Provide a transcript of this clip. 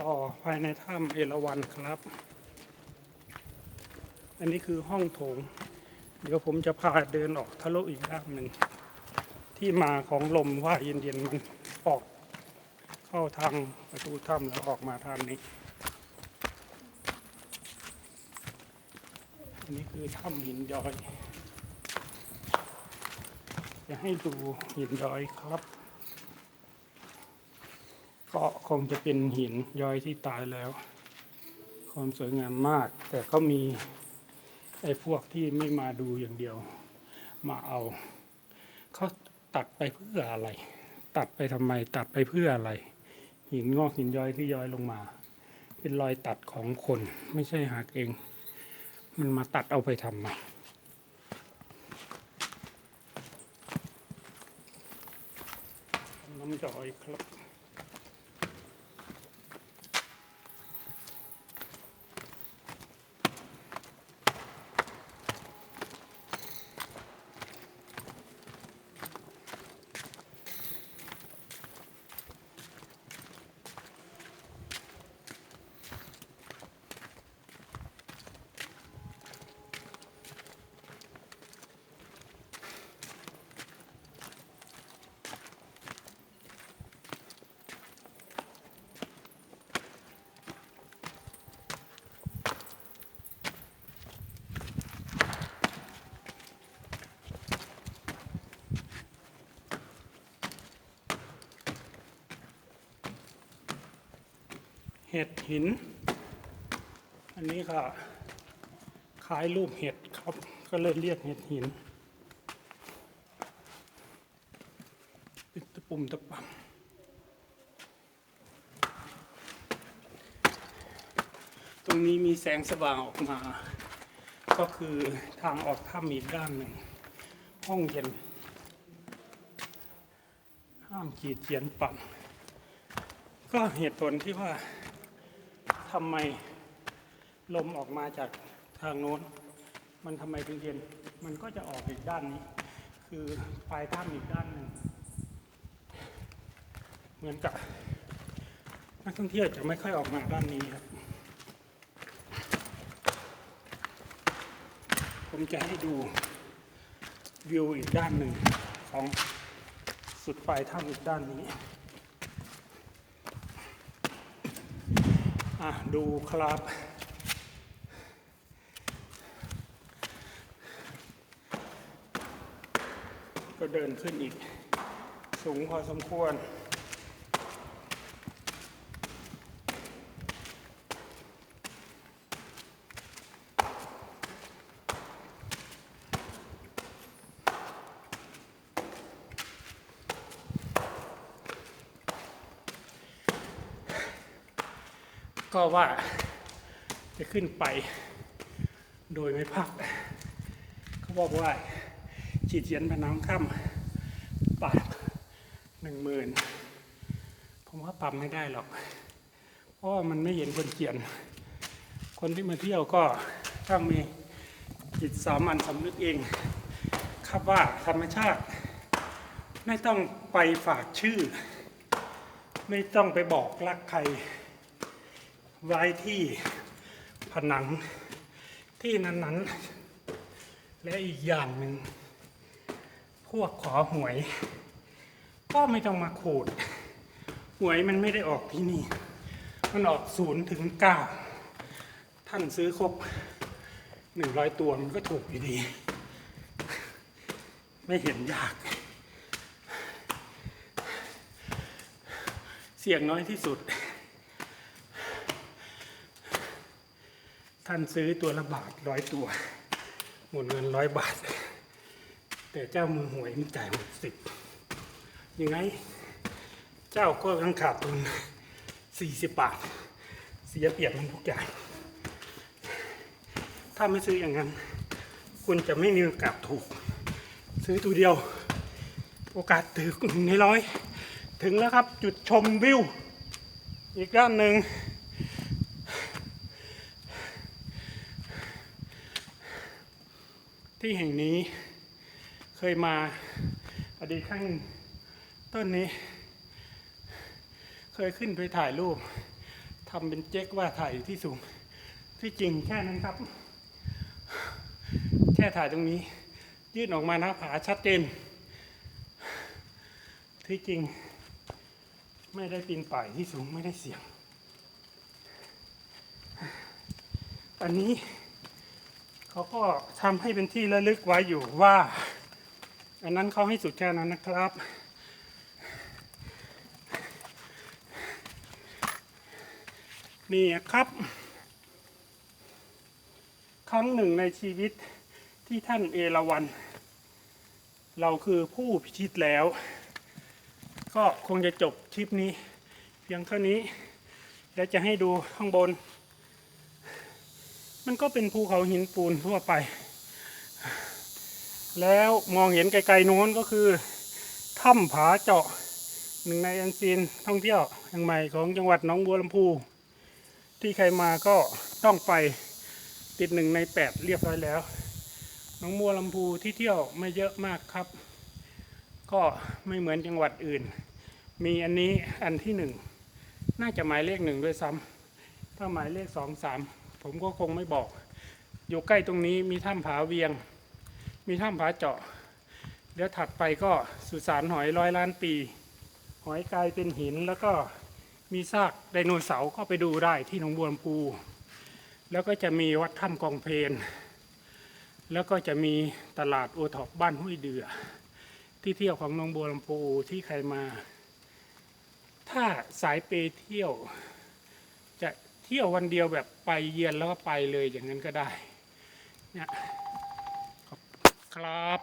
ต่อภายในถ้ำเอราวัณครับ อันนี้คือห้องโถง เดี๋ยวผมจะพาเดินออกทะลุอีกด้านหนึ่ง ที่มาของลมว่าเย็นๆมันออก เข้าทางประตูถ้ำแล้วออกมาทางนี้ อันนี้คือถ้ำหินย้อย จะให้ดูหินย้อยครับ ก็คงจะเป็นหินย้อยที่ตายแล้ว ความสวยงามมาก แต่ก็มีไอ้พวกที่ไม่มาดูอย่างเดียว มาเอา เขาตัดไปเพื่ออะไร ตัดไปทำไม ตัดไปเพื่ออะไร หินงอกหินย้อยที่ย้อยลงมา เป็นรอยตัดของคน ไม่ใช่หักเอง มันมาตัดเอาไปทำไมน้ำย้อยครับ เห็ดหิน อันนี้ค่ะคล้ายรูปเห็ดครับ ก็เลยเรียกเห็ดหินเป็นตะปุ่มตะปังตรงนี้มีแสงสว่างออกมา ก็คือทางออกถ้ำอีกด้านหนึ่ง ห้องเย็น ห้ามขีดเขียนปั่นก็เหตุผลที่ว่า ทำไมลมออกมาจากทางโน้น มันทำไมถึงเย็น มันก็จะออกอีกด้านนี้ คือปลายถ้ำอีกด้านหนึ่งเหมือนกับนักท่องเที่ยวจะไม่ค่อยออกมาด้านนี้ครับ ผมจะให้ดูวิวอีกด้านหนึ่งของสุดปลายถ้ำอีกด้านนี้ อะดูครับ ก็เดินขึ้นอีก สูงพอสมควร ก็ว่าจะขึ้นไปโดยไม่พัก เขาบอกว่าฉีดเยียนพน้ำค่ำปรับหนึ่งหมื่นผมว่าปรับไม่ได้หรอก เพราะว่ามันไม่เห็นคนเขียน คนที่มาเที่ยวก็ต้องมีจิตสามัญสำนึกเอง ครับว่าธรรมชาติ ไม่ต้องไปฝากชื่อ ไม่ต้องไปบอกรักใคร ไว้ที่ผนังที่นั้นๆ และอีกอย่างหนึ่ง พวกขอหวย ก็ไม่ต้องมาขูด หวยมันไม่ได้ออกที่นี่ มันออกศูนย์ถึงเก้าท่านซื้อครบหนึ่งร้อยตัวมันก็ถูกอยู่ดี ไม่เห็นยาก เสี่ยงน้อยที่สุด ท่านซื้อตัวละบาทร้อยตัว หมดเงินร้อยบาท แต่เจ้ามือหวยมันจ่ายหกสิบยังไง เจ้าก็ยังขาดทุนสี่สิบบาท เสียเปรียบมันทุกอย่าง ถ้าไม่ซื้ออย่างนั้น คุณจะไม่มีโอกาสถูก ซื้อตัวเดียว โอกาสถึงหนึ่งในร้อย ถึงแล้วครับจุดชมวิว อีกด้านหนึ่ง ที่แห่งนี้เคยมาอดีตข้างต้นนี้ เคยขึ้นไปถ่ายรูปทำเป็นเจ๊กว่าถ่ายอยู่ที่สูง ที่จริงแค่นั้นครับ แค่ถ่ายตรงนี้ ยื่นออกมาหน้าผาชัดเจน ที่จริงไม่ได้ปีนป่ายที่สูงไม่ได้เสียง อันนี้ เขาก็ทำให้เป็นที่ระลึกไว้อยู่ว่า อันนั้นเขาให้สุดแค่นั้นนะครับ นี่ครับ ครั้งหนึ่งในชีวิตที่ท่านเอราวัน เราคือผู้พิชิตแล้ว ก็คงจะจบคลิปนี้ เพียงเท่านี้ แล้วจะให้ดูข้างบน มันก็เป็นภูเขาหินปูนทั่วไป แล้วมองเห็นไกลๆโน้นก็คือถ้ำผาเจาะหนึ่งในอันซีนท่องเที่ยวแห่งใหม่ของจังหวัดหนองบัวลำพู ที่ใครมาก็ต้องไปติดหนึ่งในแปดเรียบร้อยแล้วหนองบัวลำพูที่เที่ยวไม่เยอะมากครับ ก็ไม่เหมือนจังหวัดอื่น มีอันนี้อันที่หนึ่งน่าจะหมายเลขหนึ่งด้วยซ้ำถ้าหมายเลขสองสาม ผมก็คงไม่บอก อยู่ใกล้ตรงนี้มีถ้ำผาเวียง มีถ้ำผาเจาะ เดี๋ยวถัดไปก็สุสานหอยร้อยล้านปี หอยกลายเป็นหินแล้วก็มีซากไดโนเสาร์ก็ไปดูได้ที่หนองบัวลำพู แล้วก็จะมีวัดถ้ำกองเพลนแล้วก็จะมีตลาดโอท็อปบ้านห้วยเดือ ที่เที่ยวของหนองบัวลำพูที่ใครมา ถ้าสายเปเที่ยว เที่ยววันเดียวแบบไปเย็ยนแล้วก็ไปเลยอย่างนั้นก็ได้เนี่ยครับ